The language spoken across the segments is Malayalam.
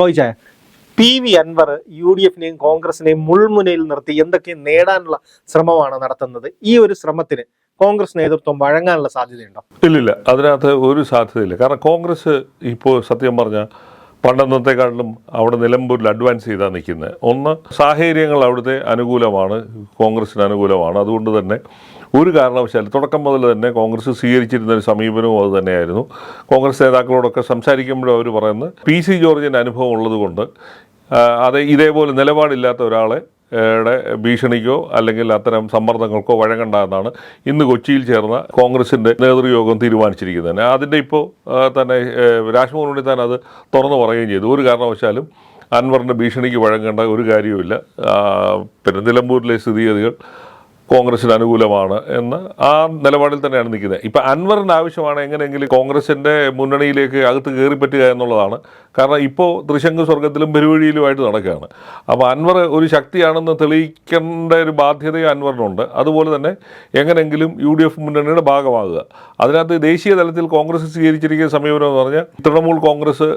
റോയ് ചായ P V Anvar U D എഫിനെയും കോൺഗ്രസിനെയും മുൾമുനയിൽ നിർത്തി എന്തൊക്കെ നേടാനുള്ള ശ്രമമാണ് നടത്തുന്നത്? ഈ ഒരു ശ്രമത്തിന് കോൺഗ്രസ് നേതൃത്വം വഴങ്ങാനുള്ള സാധ്യതയുണ്ടോ? ഇല്ലില്ല. അതിനകത്ത് ഒരു സാധ്യതയില്ല. കാരണം കോൺഗ്രസ് ഇപ്പോൾ സത്യം പറഞ്ഞാൽ പണ്ടെന്നത്തെക്കാട്ടിലും അവിടെ നിലമ്പൂരിൽ അഡ്വാൻസ് ചെയ്താണ് നിൽക്കുന്നത്. ഒന്ന് സാഹചര്യങ്ങൾ അവിടുത്തെ അനുകൂലമാണ്. കോൺഗ്രസിന് അനുകൂലമാണ്. അതുകൊണ്ട് തന്നെ ഒരു കാരണവശാലും തുടക്കം മുതൽ തന്നെ കോൺഗ്രസ് സ്വീകരിച്ചിരുന്ന ഒരു സമീപനവും അത് തന്നെയായിരുന്നു. കോൺഗ്രസ് നേതാക്കളോടൊക്കെ സംസാരിക്കുമ്പോഴും അവർ പറയുന്നത് പി. സി. ജോർജിന്റെ അനുഭവം ഉള്ളതുകൊണ്ട് അത് ഇതേപോലെ നിലപാടില്ലാത്ത ഒരാളെ യുടെ ഭീഷണിക്കോ അല്ലെങ്കിൽ അത്തരം സമ്മർദ്ദങ്ങൾക്കോ വഴങ്ങണ്ട എന്നാണ് ഇന്ന് കൊച്ചിയിൽ ചേർന്ന കോൺഗ്രസിന്റെ നേതൃയോഗം തീരുമാനിച്ചിരിക്കുന്നത്. അതിന്റെ ഇപ്പോൾ തന്നെ ഏ, ഉണ്ണി താൻ അത് തുറന്നു പറയുകയും ചെയ്തു. ഒരു കാരണവശാലും അൻവറിന്റെ ഭീഷണിക്ക് വഴങ്ങേണ്ട ഒരു കാര്യവുമില്ല. ആ, പിന്നെ നിലമ്പൂരിലെ സ്ഥിതിഗതികൾ കോൺഗ്രസിന് അനുകൂലമാണ് എന്ന് ആ നിലപാടിൽ തന്നെയാണ് നിൽക്കുന്നത്. ഇപ്പം അൻവറിന് ആവശ്യമാണ് എങ്ങനെയെങ്കിലും കോൺഗ്രസിന്റെ മുന്നണിയിലേക്ക് അകത്ത് കയറി പറ്റുക എന്നുള്ളതാണ്. കാരണം ഇപ്പോൾ തൃശങ്ക് സ്വർഗത്തിലും പെരുവഴിയിലുമായിട്ട് നടക്കുകയാണ്. അപ്പോൾ അൻവർ ഒരു ശക്തിയാണെന്ന് തെളിയിക്കേണ്ട ഒരു ബാധ്യതയും അൻവറിനുണ്ട്. അതുപോലെ തന്നെ എങ്ങനെയെങ്കിലും യു ഡി എഫ് മുന്നണിയുടെ ഭാഗമാകുക. അതിനകത്ത് ദേശീയ തലത്തിൽ കോൺഗ്രസ് സ്വീകരിച്ചിരിക്കുന്ന സമീപനം എന്ന് പറഞ്ഞാൽ തൃണമൂൽ കോൺഗ്രസ്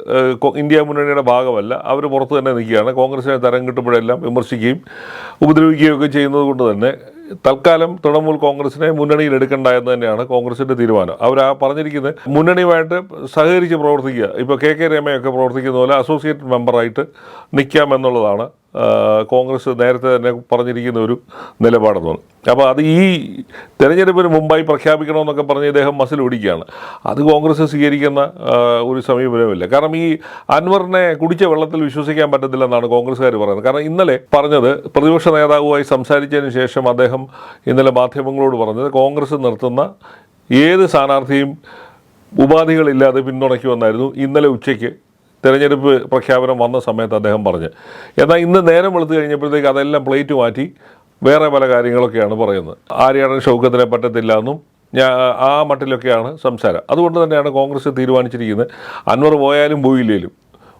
ഇന്ത്യ മുന്നണിയുടെ ഭാഗമല്ല. അവർ പുറത്ത് തന്നെ നിൽക്കുകയാണ്. കോൺഗ്രസിനെ തരം കിട്ടുമ്പോഴെല്ലാം വിമർശിക്കുകയും ഉപദ്രവിക്കുകയും ഒക്കെ ചെയ്യുന്നത് കൊണ്ട് തന്നെ തൽക്കാലം തൃണമൂൽ കോൺഗ്രസിനെ മുന്നണിയിൽ എടുക്കണ്ട എന്ന് തന്നെയാണ് കോൺഗ്രസിന്റെ തീരുമാനം. അവർ ആ പറഞ്ഞിരിക്കുന്നത് മുന്നണിയുമായിട്ട് സഹകരിച്ച് പ്രവർത്തിക്കുക. ഇപ്പോൾ കെ കെ രമയൊക്കെ പ്രവർത്തിക്കുന്ന പോലെ അസോസിയേറ്റ് മെമ്പറായിട്ട് നിൽക്കാം എന്നുള്ളതാണ് കോൺഗ്രസ് നേരത്തെ തന്നെ പറഞ്ഞിരിക്കുന്ന ഒരു നിലപാടെന്ന് അപ്പോൾ അത് ഈ തെരഞ്ഞെടുപ്പിന് മുമ്പായി പ്രഖ്യാപിക്കണമെന്നൊക്കെ പറഞ്ഞ് ഇദ്ദേഹം മസിൽ ഓടിക്കുകയാണ് അത് കോൺഗ്രസ് സ്വീകരിക്കുന്ന ഒരു സമീപനമില്ല കാരണം ഈ അൻവറിനെ കുടിച്ച വെള്ളത്തിൽ വിശ്വസിക്കാൻ പറ്റത്തില്ലെന്നാണ് കോൺഗ്രസ്സുകാർ പറയുന്നത്. കാരണം ഇന്നലെ പറഞ്ഞത് പ്രതിപക്ഷ നേതാവുമായി സംസാരിച്ചതിന് ശേഷം അദ്ദേഹം ഇന്നലെ മാധ്യമങ്ങളോട് പറഞ്ഞത് കോൺഗ്രസ് നിർത്തുന്ന ഏത് സ്ഥാനാർത്ഥിയും ഉപാധികളില്ലാതെ പിന്തുണയ്ക്കുമെന്നായിരുന്നു ഇന്നലെ ഉച്ചയ്ക്ക് തെരഞ്ഞെടുപ്പ് പ്രഖ്യാപനം വന്ന സമയത്ത് അദ്ദേഹം പറഞ്ഞു. എന്നാൽ ഇന്ന് നേരം വെളുത്തു കഴിഞ്ഞപ്പോഴത്തേക്ക് അതെല്ലാം പ്ലേറ്റ് മാറ്റി വേറെ പല കാര്യങ്ങളൊക്കെയാണ് പറയുന്നത്. ആര്യാടൻ ഷൗക്കത്തിനെ പറ്റത്തില്ല എന്നും ഞാൻ ആ മട്ടിലൊക്കെയാണ് സംസാരം. അതുകൊണ്ട് തന്നെയാണ് കോൺഗ്രസ് തീരുമാനിച്ചിരിക്കുന്നത്. അൻവർ പോയാലും പോയില്ലെങ്കിലും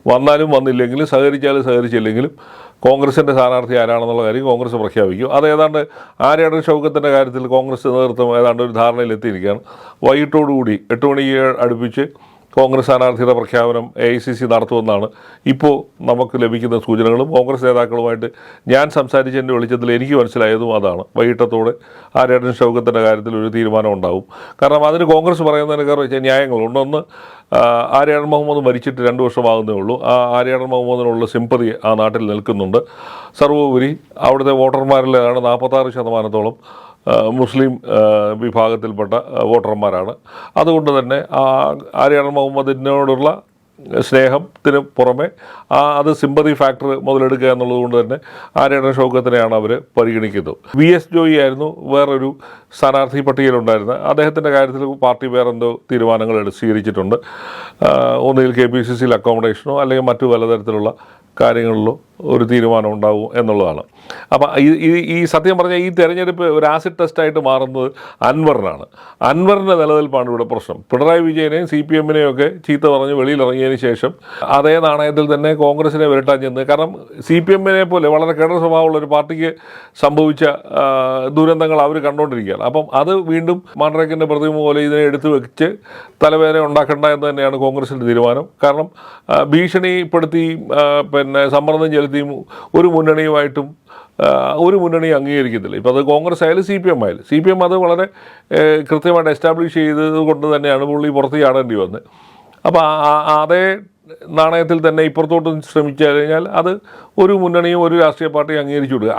വന്നാലും വന്നില്ലെങ്കിലും സഹകരിച്ചാലും സഹകരിച്ചില്ലെങ്കിലും കോൺഗ്രസിന്റെ സ്ഥാനാർത്ഥി ആരാണെന്നുള്ള കാര്യം കോൺഗ്രസ് പ്രഖ്യാപിക്കും. അത് ഏതാണ്ട് ആര്യാടൻ ഷൗക്കത്തിന്റെ കാര്യത്തിൽ കോൺഗ്രസ് നേതൃത്വം ഏതാണ്ട് ഒരു ധാരണയിലെത്തിയിരിക്കുകയാണ്. വൈകിട്ടോടുകൂടി എട്ട് മണിക്ക് അടുപ്പിച്ച് കോൺഗ്രസ് സ്ഥാനാർത്ഥിയുടെ പ്രഖ്യാപനം എ ഐ സി സി നടത്തുമെന്നാണ് ഇപ്പോൾ നമുക്ക് ലഭിക്കുന്ന സൂചനകളും കോൺഗ്രസ് നേതാക്കളുമായിട്ട് ഞാൻ സംസാരിച്ചതിന്റെ വെളിച്ചത്തിൽ എനിക്ക് മനസ്സിലായതും അതാണ്. വൈകിട്ടത്തോടെ ആര്യാടൻ ഷൗക്കത്തിന്റെ കാര്യത്തിൽ ഒരു തീരുമാനം ഉണ്ടാവും. കാരണം അതിന് കോൺഗ്രസ് പറയുന്നതിന് കാരണം വെച്ചാൽ ന്യായങ്ങളുണ്ട്. ഒന്ന് ആര്യാടൻ മുഹമ്മദ് മരിച്ചിട്ട് രണ്ട് വർഷമാകുന്നേ ഉള്ളൂ. ആ ആര്യാടൻ മുഹമ്മദിനുള്ള സിമ്പതി ആ നാട്ടിൽ നിൽക്കുന്നുണ്ട്. സർവോപരി അവിടുത്തെ വോട്ടർമാരിലാണ് നാൽപ്പത്താറ് ശതമാനത്തോളം മുസ്ലിം വിഭാഗത്തിൽപ്പെട്ട വോട്ടർമാരാണ്. അതുകൊണ്ട് തന്നെ ആ ആര്യാടൻ മുഹമ്മദിനോടുള്ള സ്നേഹത്തിന് പുറമെ ആ അത് സിമ്പതി ഫാക്ടർ മുതലെടുക്കുക എന്നുള്ളത് കൊണ്ട് തന്നെ ആര്യാടൻ ഷൗക്കത്തിനെയാണ് അവർ പരിഗണിക്കുന്നത്. വി എസ് ജോയി ആയിരുന്നു വേറൊരു സ്ഥാനാർത്ഥി പട്ടികയിലുണ്ടായിരുന്നത്. അദ്ദേഹത്തിന്റെ കാര്യത്തിൽ പാർട്ടി വേറെന്തോ തീരുമാനങ്ങൾ സ്വീകരിച്ചിട്ടുണ്ട്. ഒന്നുകിൽ കെ പി സി സിയിൽ അക്കോമഡേഷനോ അല്ലെങ്കിൽ മറ്റു പലതരത്തിലുള്ള കാര്യങ്ങളിലോ ഒരു തീരുമാനം ഉണ്ടാവും എന്നുള്ളതാണ്. അപ്പം ഈ ഈ- സത്യം പറഞ്ഞാൽ ഈ തെരഞ്ഞെടുപ്പ് ഒരു ആസിഡ് ടെസ്റ്റായിട്ട് മാറുന്നത് അൻവറിനാണ്. അൻവറിന്റെ നിലനിൽപ്പാണ് ഇവിടെ പ്രശ്നം. പിണറായി വിജയനെയും സി പി എമ്മിനെയും ഒക്കെ ചീത്ത പറഞ്ഞ് വെളിയിലിറങ്ങിയതിന് ശേഷം അതേ നാണയത്തിൽ തന്നെ കോൺഗ്രസിനെ വരട്ടാൻ ചെന്ന് കാരണം സി പി എമ്മിനെ പോലെ വളരെ കേട സ്വഭാവമുള്ള ഒരു പാർട്ടിക്ക് സംഭവിച്ച ദുരന്തങ്ങൾ അവർ കണ്ടുകൊണ്ടിരിക്കുകയാണ് അപ്പം അത് വീണ്ടും മാണ്ഡ്രേക്കിന്റെ പ്രതിമ പോലെ ഇതിനെ എടുത്തു വെച്ച് തലവേദന ഉണ്ടാക്കേണ്ട എന്ന് തന്നെയാണ് കോൺഗ്രസിന്റെ തീരുമാനം. കാരണം ഭീഷണിപ്പെടുത്തി പിന്നെ സമ്മർദ്ദം ചെലുത്തിയും ഒരു മുന്നണിയുമായിട്ടും ഒരു മുന്നണി അംഗീകരിക്കത്തില്ല. ഇപ്പോൾ അത് കോൺഗ്രസ് ആയാലും സി പി എം ആയാലും. സി പി എം അത് വളരെ കൃത്യമായിട്ട് എസ്റ്റാബ്ലിഷ് ചെയ്തത് കൊണ്ട് തന്നെയാണ് പുള്ളി പുറത്ത് ചാടേണ്ടി വന്നത്. അപ്പോൾ അതേ നാണയത്തിൽ തന്നെ ഇപ്പുറത്തോട്ട് ശ്രമിച്ചു കഴിഞ്ഞാൽ അത് ഒരു മുന്നണിയും ഒരു രാഷ്ട്രീയ പാർട്ടിയും അംഗീകരിച്ചു കൊടുക്കുക.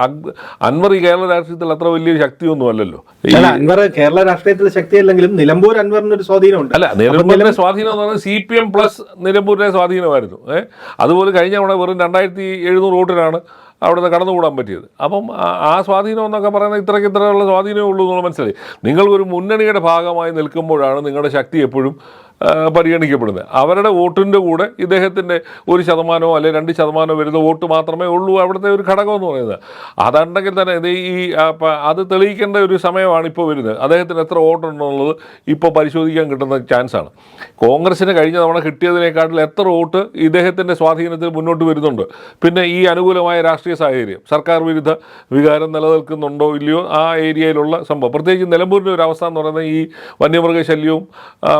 അൻവർ ഈ കേരള രാഷ്ട്രീയത്തിൽ അത്ര വലിയ ശക്തിയൊന്നും അല്ലല്ലോ. അൻവർ കേരള രാഷ്ട്രീയത്തിൽ ശക്തിയല്ലെങ്കിലും നിലമ്പൂർ അൻവറിന് ഒരു സ്വാധീനമുണ്ട്. അല്ല നിലമ്പൂരിന്റെ സ്വാധീനം എന്ന് പറഞ്ഞാൽ സി പി എം പ്ലസ് നിലമ്പൂരിന്റെ സ്വാധീനമായിരുന്നു. ഏഹ് അതുപോലെ കഴിഞ്ഞ തവണ വെറും രണ്ടായിരത്തി എഴുന്നൂറ് വോട്ടിനാണ് അവിടുന്ന് കടന്നുകൂടാൻ പറ്റിയത്. അപ്പം ആ- സ്വാധീനം എന്നൊക്കെ പറയുന്നത് ഇത്രയ്ക്ക് ഇത്രയുള്ള സ്വാധീനമേ ഉള്ളൂ എന്നുള്ള മനസ്സിലായി. നിങ്ങൾ ഒരു മുന്നണിയുടെ ഭാഗമായി നിൽക്കുമ്പോഴാണ് നിങ്ങളുടെ ശക്തി എപ്പോഴും പരിഗണിക്കപ്പെടുന്നത്. അവരുടെ വോട്ടിന്റെ കൂടെ ഇദ്ദേഹത്തിന്റെ ഒരു ശതമാനമോ അല്ലെങ്കിൽ രണ്ട് ശതമാനമോ വരുന്ന വോട്ട് മാത്രമേ ഉള്ളൂ അവിടുത്തെ ഒരു ഘടകമെന്ന് പറയുന്നത്. അതുണ്ടെങ്കിൽ തന്നെ ഇത് ഈ അത് തെളിയിക്കേണ്ട ഒരു സമയമാണ് ഇപ്പോൾ വരുന്നത്. അദ്ദേഹത്തിന് എത്ര വോട്ടുണ്ടെന്നുള്ളത് ഇപ്പോൾ പരിശോധിക്കാൻ കിട്ടുന്ന ചാൻസാണ്. കോൺഗ്രസിന് കഴിഞ്ഞ തവണ കിട്ടിയതിനേക്കാട്ടിൽ എത്ര വോട്ട് ഇദ്ദേഹത്തിന്റെ സ്വാധീനത്തിൽ മുന്നോട്ട് വരുന്നുണ്ട്? പിന്നെ ഈ അനുകൂലമായ രാഷ്ട്രീയ സാഹചര്യം സർക്കാർ വിരുദ്ധ വികാരം നിലനിൽക്കുന്നുണ്ടോ ഇല്ലയോ ആ ഏരിയയിലുള്ള സംഭവം. പ്രത്യേകിച്ച് നിലമ്പൂരിന്റെ ഒരു അവസ്ഥ എന്ന് പറയുന്നത് ഈ വന്യമൃഗശല്യവും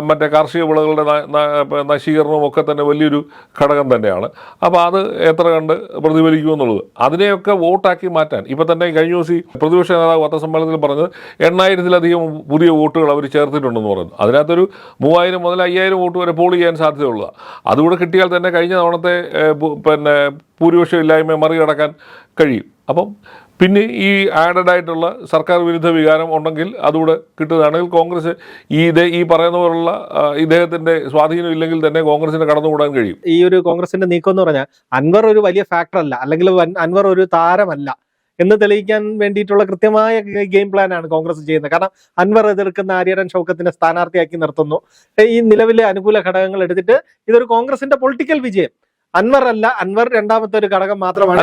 മറ്റേ കാർഷിക ന- നശീകരണവും ഒക്കെ തന്നെ വലിയൊരു ഘടകം തന്നെയാണ്. അപ്പോൾ അത് എത്ര കണ്ട് പ്രതിഫലിക്കുമെന്നുള്ളത്. അതിനെയൊക്കെ വോട്ടാക്കി മാറ്റാൻ. ഇപ്പം തന്നെ കഴിഞ്ഞ ദിവസം പ്രതിപക്ഷ നേതാവ് പത്രസമ്മേളനത്തിൽ പറഞ്ഞത് എണ്ണായിരത്തിലധികം പുതിയ വോട്ടുകൾ അവർ ചേർത്തിട്ടുണ്ടെന്ന് പറയുന്നു അതിനകത്തൊരു മൂവായിരം മുതൽ അയ്യായിരം വോട്ട് വരെ പോൾ ചെയ്യാൻ സാധ്യതയുള്ളതാണ് അതുകൂടെ കിട്ടിയാൽ തന്നെ കഴിഞ്ഞ തവണത്തെ പിന്നെ ഭൂരിപക്ഷം ഇല്ലായ്മ മറികടക്കാൻ കഴിയും. അപ്പം പിന്നെ ഈ ആഡഡ് ആയിട്ടുള്ള സർക്കാർ വിരുദ്ധ വികാരം ഉണ്ടെങ്കിൽ അതുകൂടെ കിട്ടുകയാണെങ്കിൽ കോൺഗ്രസ് ഈ ഇതേ ഈ പറയുന്ന പോലുള്ള ഇദ്ദേഹത്തിന്റെ സ്വാധീനം ഇല്ലെങ്കിൽ തന്നെ കോൺഗ്രസിന് കടന്നുകൂടാൻ കഴിയും. ഈ ഒരു കോൺഗ്രസിന്റെ നീക്കം എന്ന് പറഞ്ഞാൽ അൻവർ ഒരു വലിയ ഫാക്ടർ അല്ല അല്ലെങ്കിൽ അൻവർ ഒരു താരമല്ല എന്ന് തെളിയിക്കാൻ വേണ്ടിയിട്ടുള്ള കൃത്യമായ ഗെയിം പ്ലാൻ ആണ് കോൺഗ്രസ് ചെയ്യുന്നത്. കാരണം അൻവർ എതിർക്കുന്ന ആര്യടൻ ഷൗക്കത്തിനെ സ്ഥാനാർത്ഥിയാക്കി നിർത്തുന്നു. ഈ നിലവിലെ അനുകൂല ഘടകങ്ങൾ എടുത്തിട്ട് ഇതൊരു കോൺഗ്രസിന്റെ പൊളിറ്റിക്കൽ വിജയം. അൻവർ അല്ല അൻവർ രണ്ടാമത്തെ ഒരു ഘടകം മാത്രമാണ്.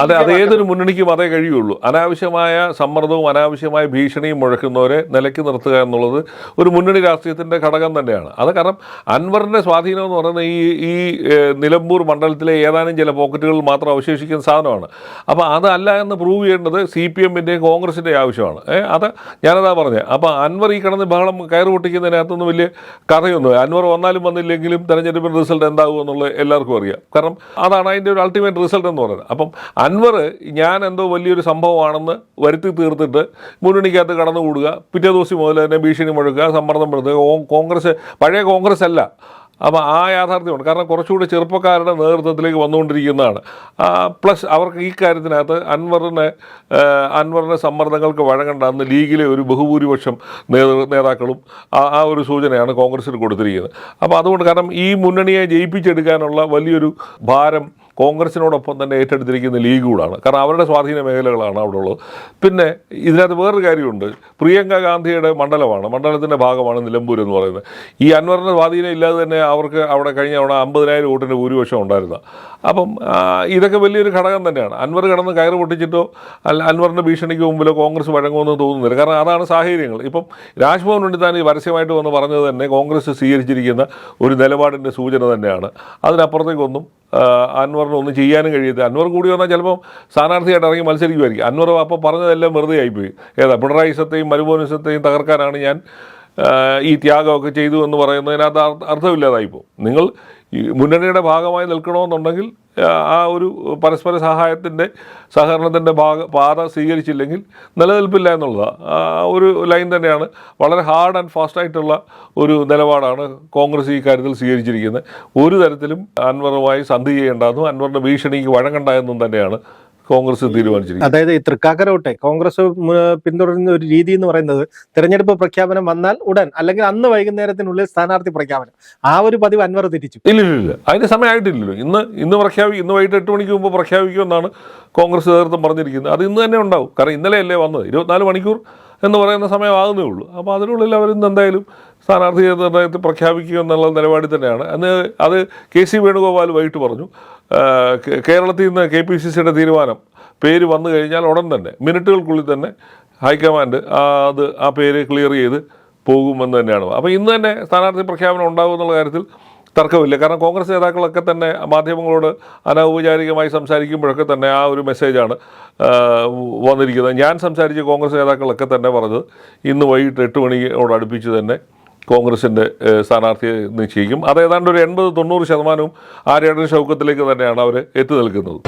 അതെ, അത് ഏതൊരു മുന്നണിക്കും അതേ കഴിയുള്ളൂ. അനാവശ്യമായ സമ്മർദ്ദവും അനാവശ്യമായ ഭീഷണിയും മുഴക്കുന്നവരെ നിലയ്ക്ക് നിർത്തുക എന്നുള്ളത് ഒരു മുന്നണി രാഷ്ട്രീയത്തിന്റെ ഘടകം തന്നെയാണ്. അത് കാരണം അൻവറിന്റെ സ്വാധീനം എന്ന് പറയുന്നത് ഈ ഈ നിലമ്പൂർ മണ്ഡലത്തിലെ ഏതാനും ചില പോക്കറ്റുകളിൽ മാത്രം അവശേഷിക്കുന്ന സാധനമാണ്. അപ്പോൾ അതല്ല എന്ന് പ്രൂവ് ചെയ്യേണ്ടത് സി പി എമ്മിന്റെയും കോൺഗ്രസിന്റെയും ആവശ്യമാണ്. ഏ, അത് ഞാനതാ പറഞ്ഞത് അപ്പോൾ അൻവർ ഈ കിടന്ന് ബഹളം കയറ് പൊട്ടിക്കുന്നതിനകത്തൊന്നും വലിയ കഥയൊന്നും അൻവർ വന്നാലും വന്നില്ലെങ്കിലും തെരഞ്ഞെടുപ്പിന്റെ റിസൾട്ട് എന്താകുമെന്നുള്ളത് എല്ലാവർക്കും അറിയാം. കാരണം അതാണ് അതിന്റെ ഒരു അൾട്ടിമേറ്റ് റിസൾട്ട് എന്ന് പറയുന്നത് അപ്പം അൻവർ ഞാൻ എന്തോ വലിയൊരു സംഭവമാണെന്ന് വരുത്തി തീർത്തിട്ട് മുന്നണിക്കകത്ത് കടന്നുകൂടുക പിറ്റേ ദിവസം മുതൽ തന്നെ ഭീഷണി മുഴക്കുക സമ്മർദ്ദം പെടുത്തുക കോൺഗ്രസ് പഴയ കോൺഗ്രസ് അല്ല. അപ്പോൾ ആ യാഥാർത്ഥ്യമുണ്ട് കാരണം കുറച്ചുകൂടി ചെറുപ്പക്കാരുടെ നേതൃത്വത്തിലേക്ക് വന്നുകൊണ്ടിരിക്കുന്നതാണ്. പ്ലസ് അവർക്ക് ഈ കാര്യത്തിനകത്ത് അൻവറിനെ അൻവറിനെ സമ്മർദ്ദങ്ങൾക്ക് വഴങ്ങേണ്ട. അന്ന് ലീഗിലെ ഒരു ബഹുഭൂരിപക്ഷം നേതൃ നേതാക്കളും ആ ആ ഒരു സൂചനയാണ് കോൺഗ്രസിന് കൊടുത്തിരിക്കുന്നത്. അപ്പോൾ അതുകൊണ്ട് കാരണം ഈ മുന്നണിയെ ജയിപ്പിച്ചെടുക്കാനുള്ള വലിയൊരു ഭാരം കോൺഗ്രസിനോടൊപ്പം തന്നെ ഏറ്റെടുത്തിരിക്കുന്ന ലീഗ് കൂടാണ്. കാരണം അവരുടെ സ്വാധീന മേഖലകളാണ് അവിടെ ഉള്ളത്. പിന്നെ ഇതിനകത്ത് വേറൊരു കാര്യമുണ്ട്. പ്രിയങ്ക ഗാന്ധിയുടെ മണ്ഡലമാണ്. മണ്ഡലത്തിന്റെ ഭാഗമാണ് നിലമ്പൂർ എന്ന് പറയുന്നത്. ഈ അൻവറിന്റെ സ്വാധീനം ഇല്ലാതെ തന്നെ അവർക്ക് അവിടെ കഴിഞ്ഞ അവിടെ അമ്പതിനായിരം വോട്ടിന്റെ ഭൂരിപക്ഷം ഉണ്ടായിരുന്ന. അപ്പം ഇതൊക്കെ വലിയൊരു ഘടകം തന്നെയാണ്. അൻവർ കിടന്ന് കയറ് പൊട്ടിച്ചിട്ടോ അല്ല അൻവറിന്റെ ഭീഷണിക്ക് മുമ്പിലോ കോൺഗ്രസ് വഴങ്ങുമെന്ന് തോന്നുന്നില്ല. കാരണം അതാണ് സാഹചര്യങ്ങൾ. ഇപ്പം രാജ്ഭവൻ ഉണ്ണിത്താൻ ഈ പരസ്യമായിട്ട് വന്ന് പറഞ്ഞത് തന്നെ കോൺഗ്രസ് സ്വീകരിച്ചിരിക്കുന്ന ഒരു നിലപാടിന്റെ സൂചന തന്നെയാണ്. അതിനപ്പുറത്തേക്കൊന്നും അൻവറിന് ഒന്നും ചെയ്യാനും കഴിയത്തില്ല. അൻവർ കൂടി വന്നാൽ ചിലപ്പം സ്ഥാനാർത്ഥിയായിട്ട് ഇറങ്ങി മത്സരിക്കുമായിരിക്കും. അൻവർ അപ്പോൾ പറഞ്ഞതെല്ലാം വെറുതെ ആയിപ്പോയി ഏതാ പിണറായി സത്തെയും മരുമോനിസത്തെയും തകർക്കാനാണ് ഞാൻ ഈ ത്യാഗമൊക്കെ ചെയ്തു എന്ന് പറയുന്നതിനകത്ത് അർത്ഥ- അർത്ഥമില്ലാതായിപ്പോൾ നിങ്ങൾ മുന്നണിയുടെ ഭാഗമായി നിൽക്കണമെന്നുണ്ടെങ്കിൽ ആ, ഒരു പരസ്പര സഹായത്തിന്റെ സഹകരണത്തിന്റെ ഭാഗ പാത സ്വീകരിച്ചില്ലെങ്കിൽ നിലനിൽപ്പില്ല എന്നുള്ളതാണ് ഒരു ലൈൻ തന്നെയാണ്. വളരെ ഹാർഡ് ആൻഡ് ഫാസ്റ്റായിട്ടുള്ള ഒരു നിലപാടാണ് കോൺഗ്രസ് ഈ കാര്യത്തിൽ സ്വീകരിച്ചിരിക്കുന്നത്. ഒരു തരത്തിലും അൻവറുമായി സന്ധി ചെയ്യേണ്ടെന്നും അൻവറിന്റെ ഭീഷണിക്ക് വഴങ്ങണ്ട എന്നും തന്നെയാണ് കോൺഗ്രസ് തീരുമാനിച്ചിരിക്കുന്നത് അതായത് ഈ തൃക്കാക്കരോട്ടെ കോൺഗ്രസ് പിന്തുടരുന്ന ഒരു രീതി എന്ന് പറയുന്നത് തെരഞ്ഞെടുപ്പ് പ്രഖ്യാപനം വന്നാൽ ഉടൻ അല്ലെങ്കിൽ അന്ന് വൈകുന്നേരത്തിനുള്ളിൽ സ്ഥാനാർത്ഥി പ്രഖ്യാപനം. ആ ഒരു പതിവ് അൻവർ തിരിച്ചു. ഇല്ല ഇല്ല അതിന് സമയമായിട്ടില്ലല്ലോ. ഇന്ന് ഇന്ന് പ്രഖ്യാപി ഇന്ന് വൈകിട്ട് എട്ട് മണിക്ക് മുമ്പ് പ്രഖ്യാപിക്കുമെന്നാണ് കോൺഗ്രസ് നേതൃത്വം പറഞ്ഞിരിക്കുന്നത്. അത് ഇന്ന് തന്നെ ഉണ്ടാവും. കാരണം ഇന്നലെയല്ലേ വന്നത്? ഇരുപത്തിനാല് മണിക്കൂർ എന്ന് പറയുന്ന സമയമാകുന്നേ ഉള്ളൂ. അപ്പോൾ അതിനുള്ളിൽ അവരിന്ന് എന്തായാലും സ്ഥാനാർത്ഥി നിർണയത്തിൽ പ്രഖ്യാപിക്കുക എന്നുള്ള നിലപാടിൽ തന്നെയാണ്. അന്ന് അത് കെ സി വേണുഗോപാൽ വൈകിട്ട് പറഞ്ഞു. കേരളത്തിൽ നിന്ന് കെ പി സി സിയുടെ തീരുമാനം പേര് വന്നു കഴിഞ്ഞാൽ ഉടൻ തന്നെ മിനിറ്റുകൾക്കുള്ളിൽ തന്നെ ഹൈക്കമാൻഡ് അത് ആ പേര് ക്ലിയർ ചെയ്ത് പോകുമെന്ന് തന്നെയാണ്. അപ്പോൾ ഇന്ന് തന്നെ സ്ഥാനാർത്ഥി പ്രഖ്യാപനം ഉണ്ടാകും എന്നുള്ള കാര്യത്തിൽ തർക്കമില്ല. കാരണം കോൺഗ്രസ് നേതാക്കളൊക്കെ തന്നെ മാധ്യമങ്ങളോട് അനൗപചാരികമായി സംസാരിക്കുമ്പോഴൊക്കെ തന്നെ ആ ഒരു മെസ്സേജാണ് വന്നിരിക്കുന്നത്. ഞാൻ സംസാരിച്ച കോൺഗ്രസ് നേതാക്കളൊക്കെ തന്നെ പറഞ്ഞത് ഇന്ന് വൈകിട്ട് എട്ട് മണിയോട് അടുപ്പിച്ച് തന്നെ കോൺഗ്രസിന്റെ സ്ഥാനാർത്ഥിയെ നിശ്ചയിക്കും. അത് ഏതാണ്ട് ഒരു എൺപത് തൊണ്ണൂറ് ശതമാനവും ആര്യാടൻ ഷൗക്കത്തിലേക്ക് തന്നെയാണ് അവർ എത്തി നിൽക്കുന്നത്.